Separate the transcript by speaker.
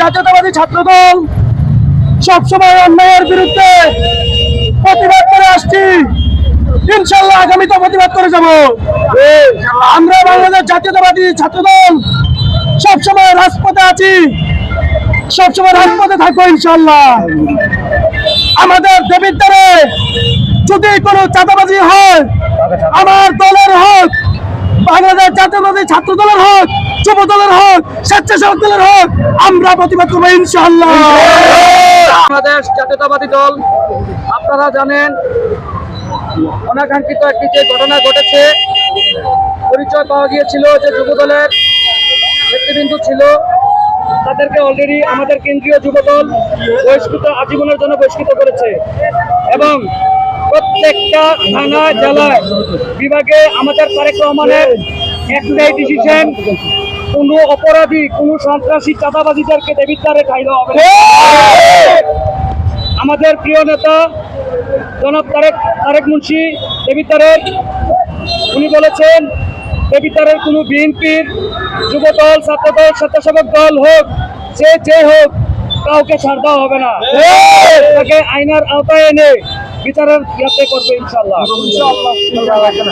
Speaker 1: জাতীয়তাবাদী ছাত্রদল সবসময় অন্যায়ের বিরুদ্ধে প্রতিবাদ করে আসছি। ইনশাল্লাহ আগামীতে প্রতিবাদ করে যাব। আমরা বাংলাদেশ জাতীয়তাবাদী ছাত্রদল সবসময় রাজপথে আছি। সবসময় রাজপথে থাকব ইনশাল্লাহ আমাদের দেবীর দ্বারে যদি কোনো চাঁদাবাজি হয়, আমার দলের হোক, বাংলাদেশ জাতীয়তাবাদী ছাত্র দলের হোক যুব দলের হোক, স্বেচ্ছাসেবক দলের হোক, আমরা প্রতিবাদ করব ইনশাল্লাহ
Speaker 2: বাংলাদেশ জাতীয়তাবাদী দল, আপনারা জানেন, অনাকাঙ্ক্ষিত একটি যে ঘটনা ঘটেছে, পরিচয় পাওয়া গিয়েছিল যে যুব দলের নেতৃবৃন্দ ছিল। তাদেরকে অলরেডি আমাদের কেন্দ্রীয় যুবদল বহিষ্কৃত, আজীবনের জন্য বহিষ্কৃত করেছে। এবং প্রত্যেকটা থানা, জেলায় বিভাগে আমাদের তারেক রহমানের একটাই ডিসিশন কোনো অপরাধী, কোনো সন্ত্রাসী চাঁদাবাজিদেরকে দেবিদ্বারে ঠাই হবে আমাদের প্রিয় নেতা, জনাব তারেক তারেক মুন্সি দেবিদ্বারের উনি বলেছেন দেবিদ্বারের কোনো বিএনপির যুবদল, ছাত্রদল, স্বেচ্ছাসেবক দল হোক, যে যে হোক, কাউকে ছাড় দেওয়া হবে না। তাকে আইনার আওতায় এনে বিচারের ইয়াতে করবে ইনশাল্লাহ